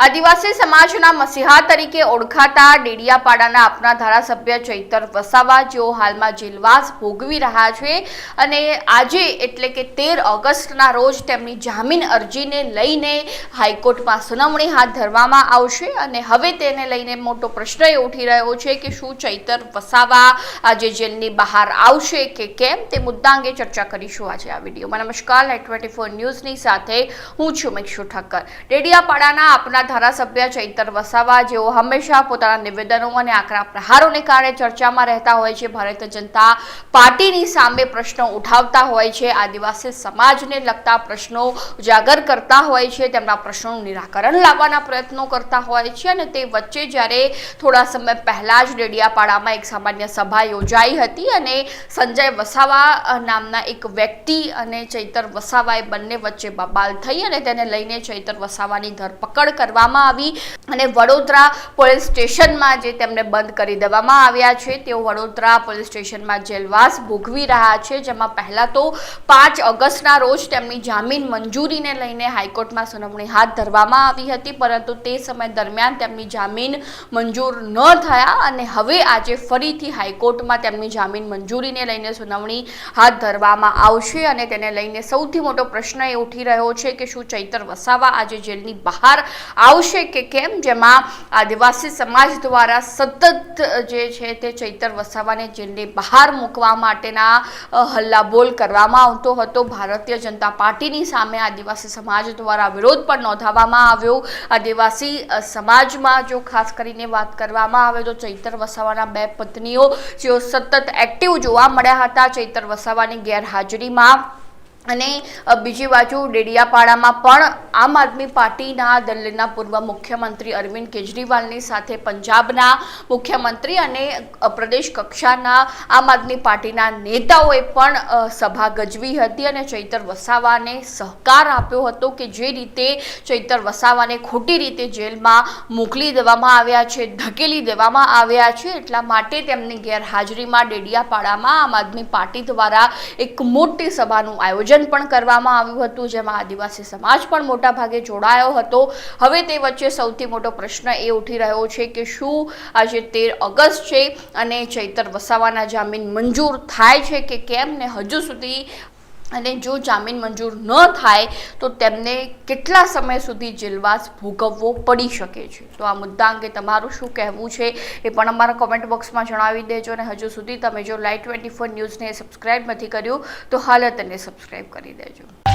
આદિવાસી સમાજના મસીહા તરીકે ઓળખાતા ડેડિયાપાડાના આપના ધારાસભ્ય ચૈતર વસાવા જેઓ હાલમાં જેલવાસ ભોગવી રહ્યા છે અને આજે એટલે કે તેર ઓગસ્ટના રોજ તેમની જામીન અરજીને લઈને હાઈકોર્ટમાં સુનાવણી હાથ ધરવામાં આવશે અને હવે તેને લઈને મોટો પ્રશ્ન એ ઉઠી રહ્યો છે કે શું ચૈતર વસાવા આજે જેલની બહાર આવશે કે કેમ? તે મુદ્દા અંગે ચર્ચા કરીશું આજે આ વિડીયોમાં. નમસ્કાર નેટ ટ્વેન્ટી ફોર ન્યૂઝની સાથે હું છું મિક્ષુ ઠક્કર. ડેડિયાપાડાના આપના ધારાસભ્ય ચૈતર વસાવા જેઓ હંમેશા પોતાના નિવેદનો અને આકરા પ્રહારોને કારણે ચર્ચામાં રહેતા હોય છે, ભારતીય જનતા પાર્ટીની સામે પ્રશ્નો ઉઠાવતા હોય છે, આદિવાસી સમાજને લગતા પ્રશ્નો ઉજાગર કરતા હોય છે, તેમના પ્રશ્નોનું નિરાકરણ લાવવાના પ્રયત્નો કરતા હોય છે અને તે વચ્ચે જ્યારે થોડા સમય પહેલાં જ ડેડિયાપાડામાં એક સામાન્ય સભા યોજાઈ હતી અને સંજય વસાવા નામના એક વ્યક્તિ અને ચૈતર વસાવા એ બંને વચ્ચે બબાલ થઈ અને તેને લઈને ચૈતર વસાવાની ધરપકડ કરવામાં આવી અને વડોદરા પોલીસ સ્ટેશનમાં જે તેમને બંધ કરી દેવામાં આવ્યા છે, તેઓ વડોદરા પોલીસ સ્ટેશનમાં જેલવાસ ભોગવી રહ્યા છે, જેમાં પહેલાં તો પાંચ ઓગસ્ટના રોજ તેમની જામીન મંજૂરીને લઈને હાઈકોર્ટમાં સુનાવણી હાથ ધરવામાં આવી હતી, પરંતુ તે સમય દરમિયાન તેમની જામીન મંજૂર ન થયા અને હવે આજે ફરીથી હાઈકોર્ટમાં તેમની જામીન મંજૂરીને લઈને સુનાવણી હાથ ધરવામાં આવશે અને તેને લઈને સૌથી મોટો પ્રશ્ન એ ઉઠી રહ્યો છે કે શું ચૈતર વસાવા આજે જેલની બહાર આવશે કે કેમ? જેમાં આદિવાસી સમાજ દ્વારા સતત જે છે તે ચૈતર વસાવાને જેલની બહાર મૂકવા માટેના હલ્લાબોલ કરવામાં આવતો હતો. ભારતીય જનતા પાર્ટીની સામે આદિવાસી સમાજ દ્વારા વિરોધ પણ નોંધાવવામાં આવ્યો. આદિવાસી સમાજમાં જો ખાસ કરીને વાત કરવામાં આવે તો ચૈતર વસાવાના બે પત્નીઓ, જેઓ સતત એક્ટિવ જોવા મળ્યા હતા. ચૈતર વસાવાની ગેરહાજરીમાં અને બીજી બાજુ ડેડિયાપાડામાં પણ આમ આદમી પાર્ટીના દિલ્હીના પૂર્વ મુખ્યમંત્રી અરવિંદ કેજરીવાલની સાથે પંજાબના મુખ્યમંત્રી અને પ્રદેશ કક્ષાના આમ આદમી પાર્ટીના નેતાઓએ પણ સભા ગજવી હતી અને ચૈતર વસાવાને સહકાર આપ્યો હતો કે જે રીતે ચૈતર વસાવાને ખોટી રીતે જેલમાં મોકલી દેવામાં આવ્યા છે, ધકેલી દેવામાં આવ્યા છે, એટલા માટે તેમની ગેરહાજરીમાં ડેડિયાપાડામાં આમ આદમી પાર્ટી દ્વારા એક મોટી સભાનું આયોજન પણ કરવામાં આવ્યું હતું, જેમાં આદિવાસી સમાજ પણ મોટા ભાગે જોડાયો હતો. હવે તે વચ્ચે સૌથી મોટો પ્રશ્ન એ ઉઠી રહ્યો છે કે શું આજે તેર ઓગસ્ટ છે અને ચૈતર વસાવાના જામીન મંજૂર થાય છે કે કેમ ને હજુ સુધી અને જો જામીન મંજૂર ન થાય, તો તેમને કેટલા સમય સુધી જેલવાસ ભોગવવો પડી શકે છે? તો આ મુદ્દા અંગે તમારું શું કહેવું છે એ પણ અમારા કોમેન્ટ બોક્સમાં જણાવી દેજો અને હજુ સુધી તમે જો લાઈટ ટ્વેન્ટી ફોર ન્યૂઝને સબસ્ક્રાઈબ નથી કર્યું, તો હાલ તેને સબસ્ક્રાઈબ કરી દેજો.